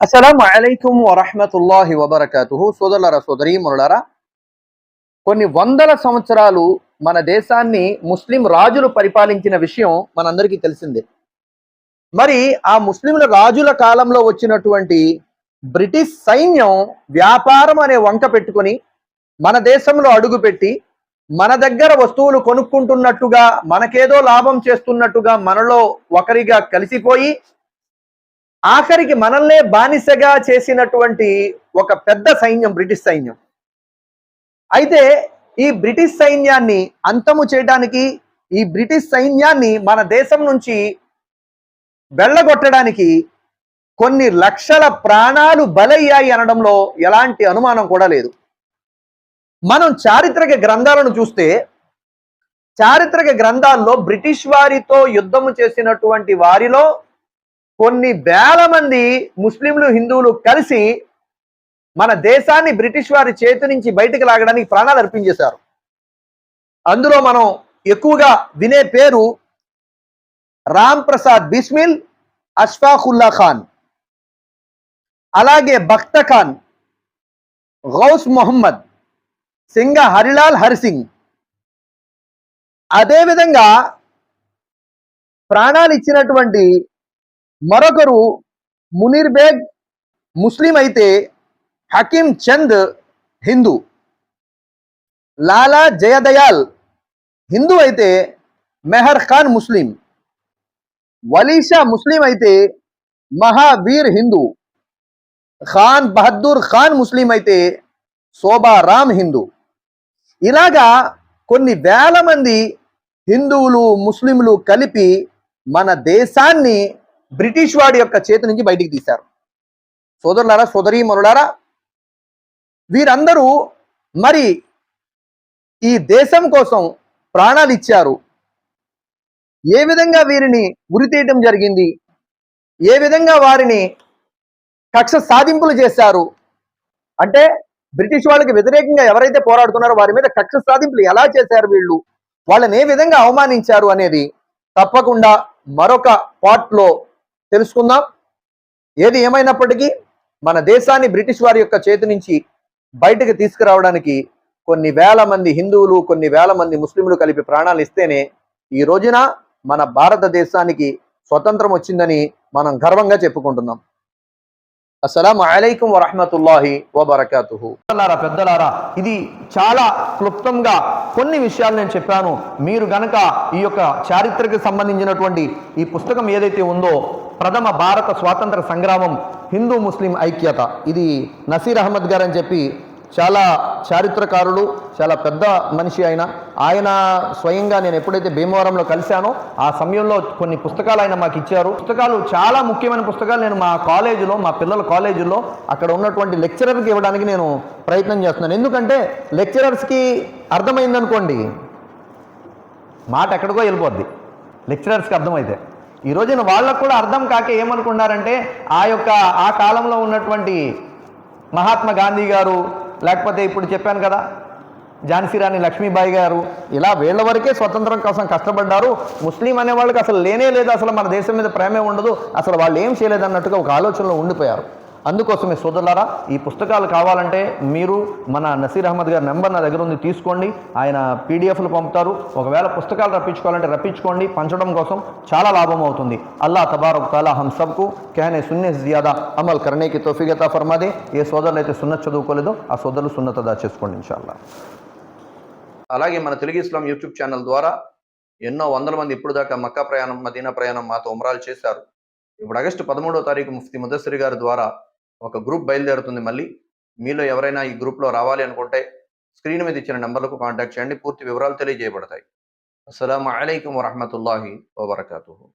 అస్సలం అలైకుం వరహమతుల్లాహి వబర్కతు సోదరులరా సోదరి మురళరా కొన్ని వందల సంవత్సరాలు మన దేశాన్ని ముస్లిం రాజులు పరిపాలించిన విషయం మనందరికీ తెలిసిందే. మరి ఆ ముస్లింల రాజుల కాలంలో వచ్చినటువంటి బ్రిటిష్ సైన్యం వ్యాపారం అనే వంక పెట్టుకొని మన దేశంలో అడుగుపెట్టి మన దగ్గర వస్తువులు కొనుక్కుంటున్నట్టుగా మనకేదో లాభం చేస్తున్నట్టుగా మనలో ఒకరిగా కలిసిపోయి ఆఖరికి మనల్నే బానిసగా చేసినటువంటి ఒక పెద్ద సైన్యం బ్రిటిష్ సైన్యం. అయితే ఈ బ్రిటిష్ సైన్యాన్ని అంతము చేయడానికి ఈ బ్రిటిష్ సైన్యాన్ని మన దేశం నుంచి వెళ్ళగొట్టడానికి కొన్ని లక్షల ప్రాణాలు బలయ్యాయి అనడంలో ఎలాంటి అనుమానం కూడా లేదు. మనం చారిత్రక గ్రంథాలను చూస్తే చారిత్రక గ్రంథాల్లో బ్రిటిష్ వారితో యుద్ధము చేసినటువంటి వారిలో కొన్ని వేల మంది ముస్లింలు హిందువులు కలిసి మన దేశాన్ని బ్రిటిష్ వారి చేతి నుంచి బయటకు లాగడానికి ప్రాణాలు అర్పించేశారు. అందులో మనం ఎక్కువగా వినే పేరు రామ్ ప్రసాద్ బిస్మిల్ అష్ఫాఖుల్లా ఖాన్ అలాగే భక్త ఖాన్ గౌస్ మొహమ్మద్ సింగ హరిలాల్ హరిసింగ్. అదేవిధంగా ప్రాణాలు ఇచ్చినటువంటి మరొకరు మునీర్ బేగ్ ముస్లిం అయితే హకీం చంద్ హిందూ. లాలా జయదయాల్ హిందూ అయితే మెహర్ ఖాన్ ముస్లిం. వలీషా ముస్లిం అయితే మహావీర్ హిందూ. ఖాన్ బహదూర్ ఖాన్ ముస్లిం అయితే శోభారామ్ హిందూ. ఇలాగా కొన్ని వేల మంది హిందువులు ముస్లింలు కలిపి మన దేశాన్ని బ్రిటిష్ వాడి యొక్క చేతి నుంచి బయటికి తీశారు. సోదరులారా సోదరీ మరులారా వీరందరూ మరి ఈ దేశం కోసం ప్రాణాలు ఇచ్చారు. ఏ విధంగా వీరిని ఉరితీయటం జరిగింది? ఏ విధంగా వారిని కక్ష సాధింపులు చేశారు? అంటే బ్రిటిష్ వాళ్ళకి వ్యతిరేకంగా ఎవరైతే పోరాడుతున్నారో వారి మీద కక్ష సాధింపులు ఎలా చేశారు వీళ్ళు? వాళ్ళని ఏ విధంగా అవమానించారు అనేది తప్పకుండా మరొక పార్ట్లో తెలుసుకుందాం. ఏది ఏమైనప్పటికీ మన దేశాన్ని బ్రిటిష్ వారి యొక్క చేతి నుంచి బయటకు తీసుకురావడానికి కొన్ని వేల మంది హిందువులు కొన్ని వేల మంది ముస్లింలు కలిపి ప్రాణాలు ఇస్తేనే ఈ రోజున మన భారతదేశానికి స్వతంత్రం వచ్చిందని మనం గర్వంగా చెప్పుకుంటున్నాం. అస్సలం అలైకుం వరహమతుల్లాహి వబర్కాతుహు. పెద్దలారా పెద్దలారా ఇది చాలా క్లుప్తంగా కొన్ని విషయాలు నేను చెప్పాను. మీరు గనక ఈ యొక్క చారిత్రకి సంబంధించినటువంటి ఈ పుస్తకం ఏదైతే ఉందో ప్రథమ భారత స్వాతంత్ర సంగ్రామం హిందూ ముస్లిం ఐక్యత ఇది నసీర్ అహ్మద్ గారు అని చెప్పి చాలా చారిత్రకారుడు చాలా పెద్ద మనిషి ఆయన ఆయన స్వయంగా నేను ఎప్పుడైతే భీమవరంలో కలిశానో ఆ సమయంలో కొన్ని పుస్తకాలు ఆయన మాకు ఇచ్చారు. పుస్తకాలు చాలా ముఖ్యమైన పుస్తకాలు. నేను మా కాలేజీలో మా పిల్లల కాలేజీలో అక్కడ ఉన్నటువంటి లెక్చరర్కి ఇవ్వడానికి నేను ప్రయత్నం చేస్తున్నాను. ఎందుకంటే లెక్చరర్స్కి అర్థమైందనుకోండి మాట ఎక్కడికో వెళ్ళిపోద్ది. లెక్చరర్స్కి అర్థమైతే. ఈ రోజున వాళ్ళకు కూడా అర్థం కాక ఏమనుకున్నారంటే ఆ యొక్క ఆ కాలంలో ఉన్నటువంటి మహాత్మా గాంధీ గారు లేకపోతే ఇప్పుడు చెప్పాను కదా ఝాన్సీ రాణి లక్ష్మీబాయి గారు ఇలా వీళ్ళ వరకే స్వతంత్రం కోసం కష్టపడ్డారు. ముస్లిం అనే వాళ్ళకి అసలు లేనే లేదు అసలు మన దేశం మీద ప్రేమే ఉండదు అసలు వాళ్ళు ఏం చేయలేదన్నట్టుగా ఒక ఆలోచనలో ఉండిపోయారు. అందుకోసమే సోదరులారా ఈ పుస్తకాలు కావాలంటే మీరు మన నసీర్ అహ్మద్ గారి నెంబర్ నా దగ్గర ఉంది తీసుకోండి. ఆయన పీడిఎఫ్లు పంపుతారు. ఒకవేళ పుస్తకాలు రప్పించుకోవాలంటే రప్పించుకోండి. పంచడం కోసం చాలా లాభం అవుతుంది. అల్లా తబారక్ తాలా హం సబ్కు క్యానే సున్నే జియాదా అమల్ కరణేకి తోఫీగత ఫర్మాదే. ఏ సోదరులు అయితే సున్నత చదువుకోలేదో ఆ సోదరులు సున్నత దాచేసుకోండి ఇన్షాల్లా. అలాగే మన తెలుగు ఇస్లాం యూట్యూబ్ ఛానల్ ద్వారా ఎన్నో వందల మంది ఇప్పుడు దాకా మక్కా ప్రయాణం మదీనా ప్రయాణం మాతో ఉమరాలు చేశారు. ఇప్పుడు ఆగస్టు పదమూడవ తారీఖు ముఫ్తి ముదస్సరి గారి ద్వారా ఒక గ్రూప్ బయలుదేరుతుంది. మళ్ళీ మీలో ఎవరైనా ఈ గ్రూప్లో రావాలి అనుకుంటే స్క్రీన్ మీద ఇచ్చిన నెంబర్లకు కాంటాక్ట్ చేయండి. పూర్తి వివరాలు తెలియజేయబడతాయి. అస్సలం అయికం వరహమతుల్లాహి వబర్కూ